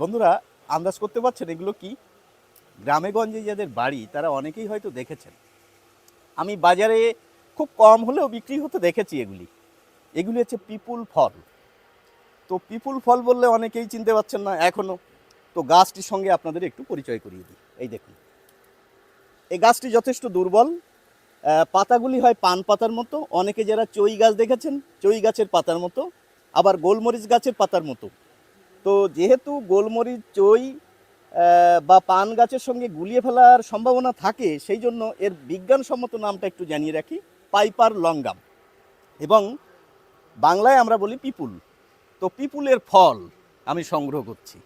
বন্ধুরা, আন্দাজ করতে পারছেন এগুলো কি? গ্রামে গঞ্জে যাদের বাড়ি, তারা অনেকেই হয়তো দেখেছেন। আমি বাজারে খুব কম হলেও বিক্রি হতে দেখেছি এগুলি। এগুলি হচ্ছে পিপুল ফল। তো পিপুল ফল বললে অনেকেই চিনতে পারছেন না এখনও তো গাছটির সঙ্গে আপনাদের একটু পরিচয় করিয়ে দিই। এই দেখুন। এই গাছটি যথেষ্ট দুর্বল। পাতাগুলি হয় পান পাতার মতো। অনেকে যারা চই গাছ দেখেছেন চই গাছের পাতার মতো। আবার গোলমরিচ গাছের পাতার মতো। তো যেহেতু গোলমরিচ, চই বা পান গাছের সঙ্গে গুলিয়ে ফেলার সম্ভাবনা থাকে, সেই জন্য এর বিজ্ঞানসম্মত নামটা একটু জানিয়ে রাখি, পাইপার লঙ্গাম। এবং বাংলায় আমরা বলি পিপুল। তো পিপুলের ফল আমি সংগ্রহ করছি।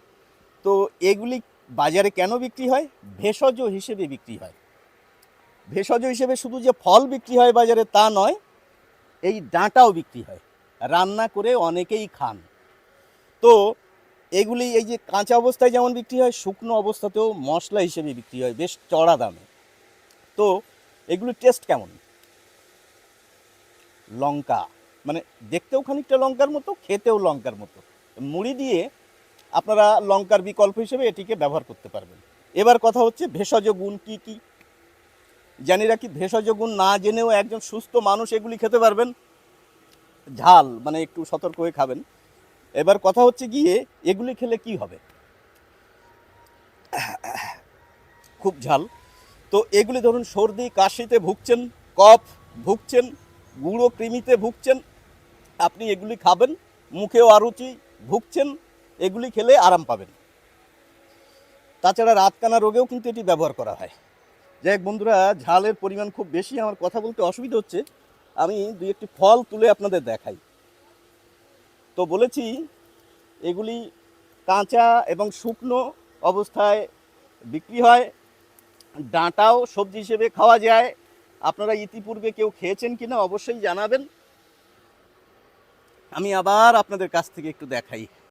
তো এগুলি বাজারে কেন বিক্রি হয়? ভেষজ হিসেবে বিক্রি হয়। ভেষজ হিসেবে শুধু যে ফল বিক্রি হয় বাজারে তা নয়, এই ডাঁটাও বিক্রি হয়। রান্না করে অনেকেই খান। তো এগুলি এই যে কাঁচা অবস্থায় যেমন বিক্রি হয়, শুকনো অবস্থাতেও মশলা হিসেবে বিক্রি হয়, বেশ চড়া দামে। তো এগুলির টেস্ট কেমন? লঙ্কা। মানে দেখতেও খানিকটা লঙ্কার মতো, খেতেও লঙ্কার মতো। মুড়ি দিয়ে আপনারা লঙ্কার বিকল্প হিসেবে এটিকে ব্যবহার করতে পারবেন। এবার কথা হচ্ছে ভেষজ গুণ কি কি? জানি রাখি ভেষজ গুণ না জেনেও একজন সুস্থ মানুষ এগুলি খেতে পারবেন। ঝাল মানে একটু সতর্ক হয়ে খাবেন। এবার কথা হচ্ছে গিয়ে এগুলি খেলে কি হবে? খুব ঝাল। তো এগুলি ধরুন সর্দি, কাশিতে ভুগছেন, কফ ভুগছেন, গুঁড়ো কৃমিতে ভুগছেন, আপনি এগুলি খাবেন, মুখেও আরুচি ভুগছেন, এগুলি খেলে আরাম পাবেন। তাছাড়া রাতকানা রোগেও কিন্তু এটি ব্যবহার করা হয়। যাই হোক বন্ধুরা, ঝালের পরিমাণ খুব বেশি, আমার কথা বলতে অসুবিধা হচ্ছে। আমি দুই একটি ফল তুলে আপনাদের দেখাই। তো বলেছি, এগুলি কাঁচা এবং শুকনো অবস্থায় বিক্রি হয়। ডাঁটাও সবজি হিসেবে খাওয়া যায়। আপনারা ইতিপূর্বে কেউ খেয়েছেন কি না অবশ্যই জানাবেন। আমি আবার আপনাদের কাছ থেকে একটু দেখাই।